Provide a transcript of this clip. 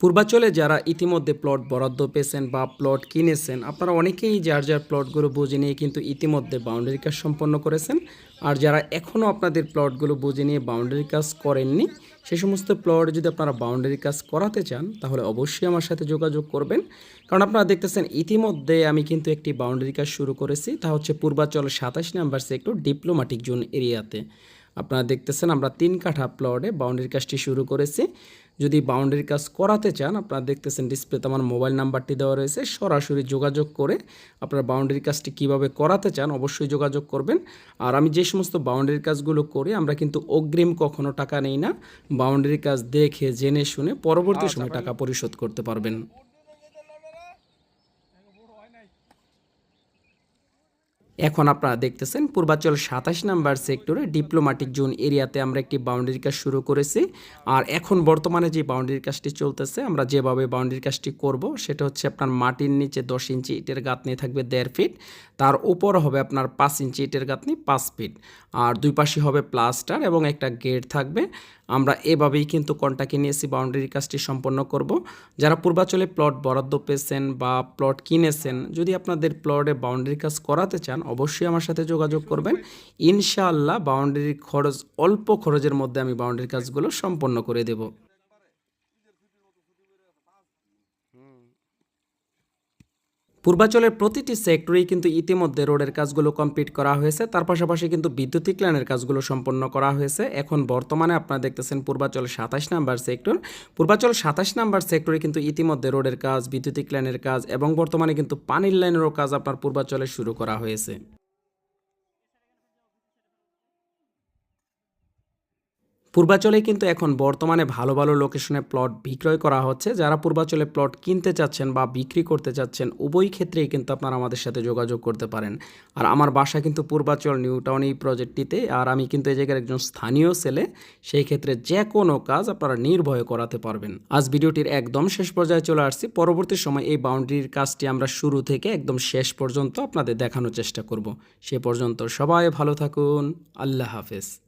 পূর্বাচলে যারা ইতিমধ্যে প্লট বরাদ্দ পেয়েছেন বা প্লট কিনেছেন, আপনারা অনেকেই যার যার প্লটগুলো বুঝে নিয়ে কিন্তু ইতিমধ্যে বাউন্ডারি কাজ সম্পন্ন করেছেন। আর যারা এখনও আপনাদের প্লটগুলো বুঝে নিয়ে বাউন্ডারি কাজ করেননি, সে সমস্ত প্লট যদি আপনারা বাউন্ডারি কাজ করাতে চান, তাহলে অবশ্যই আমার সাথে যোগাযোগ করবেন। কারণ আপনারা দেখতেছেন, ইতিমধ্যে আমি কিন্তু একটি বাউন্ডারি কাজ শুরু করেছি, তা হচ্ছে পূর্বাচল সাতাশ নাম্বার সেক্টর ডিপ্লোম্যাটিক জোন এরিয়াতে। আপনারা দেখতেছেন, আমরা তিন কাঠা প্লটে বাউন্ডারি কাজটি শুরু করেছি। যদি বাউন্ডারি কাজ করাতে চান আপনারা দেখতেছেন ডিসপ্লেতে আমার মোবাইল নাম্বারটি দেওয়া রয়েছে। সরাসরি যোগাযোগ করে আপনার বাউন্ডারি কাজটি কীভাবে করাতে চান অবশ্যই যোগাযোগ করবেন। আর আমি যে সমস্ত বাউন্ডারি কাজগুলো করি আমরা কিন্তু অগ্রিম কখনো টাকা নেই না। বাউন্ডারি কাজ দেখে জেনে শুনে পরবর্তী সময় টাকা পরিশোধ করতে পারবেন। এখন আপনারা দেখতেছেন, পূর্বাচল সাতাশ নাম্বার সেক্টরে ডিপ্লোম্যাটিক জোন এরিয়াতে আমরা একটি বাউন্ডারি কাজ শুরু করেছি। আর এখন বর্তমানে যে বাউন্ডারি কাজটি চলতেছে, আমরা যেভাবে বাউন্ডারি কাজটি করব, সেটা হচ্ছে আপনার মাটির নিচে দশ ইঞ্চি ইটের গাঁথনি থাকবে দেড় ফিট, তার উপর হবে আপনার পাঁচ ইঞ্চি ইটের গাঁথনি পাঁচ ফিট। আর দুই পাশে হবে প্লাস্টার এবং একটা গেট থাকবে। আমরা এভাবেই কিন্তু কন্টাকে নিয়েছি বাউন্ডারি কাজটি সম্পন্ন করব। যারা পূর্বাচলে প্লট বরাদ্দ পেয়েছেন বা প্লট কিনেছেন, যদি আপনাদের প্লটে বাউন্ডারি কাজ করাতে চান অবশ্যই আমার সাথে যোগাযোগ করবেন। ইনশাআল্লাহ বাউন্ডারির খরচ অল্প খরচের মধ্যে আমি বাউন্ডারির কাজগুলো সম্পন্ন করে দেব। পূর্বাচলের প্রতিটি সেক্টরেই কিন্তু ইতিমধ্যে রোডের কাজগুলো কমপ্লিট করা হয়েছে। তার পাশাপাশি কিন্তু বিদ্যুতিক লাইনের কাজগুলো সম্পন্ন করা হয়েছে। এখন বর্তমানে আপনারা দেখতেছেন পূর্বাচল সাতাশ নাম্বার সেক্টর। পূর্বাচল সাতাশ নাম্বার সেক্টরে কিন্তু ইতিমধ্যে রোডের কাজ বিদ্যুতিক লাইনের কাজ এবং বর্তমানে কিন্তু পানির লাইনেরও কাজ আপনার পূর্বাচলে শুরু করা হয়েছে। পূর্বাচলে কিন্তু এখন বর্তমানে ভালো ভালো লোকেশনে প্লট বিক্রয় করা হচ্ছে। যারা পূর্বাচলে প্লট কিনতে চাচ্ছেন বা বিক্রি করতে চাচ্ছেন, উভয় ক্ষেত্রেই কিন্তু আপনারা আমাদের সাথে যোগাযোগ করতে পারেন। আর আমার বাসা কিন্তু পূর্বাচল নিউ টাউন এই প্রজেক্টটিতে আর আমি কিন্তু এই জায়গার একজন স্থানীয় ছেলে, সেই ক্ষেত্রে যে কোনো কাজ আপনারা নির্ভয়ে করাতে পারবেন। আজ ভিডিওটির একদম শেষ পর্যায়ে চলে আসছি। পরবর্তী সময় এই বাউন্ডারির কাজটি আমরা শুরু থেকে একদম শেষ পর্যন্ত আপনাদের দেখানোর চেষ্টা করব। সে পর্যন্ত সবাই ভালো থাকুন। আল্লাহ হাফেজ।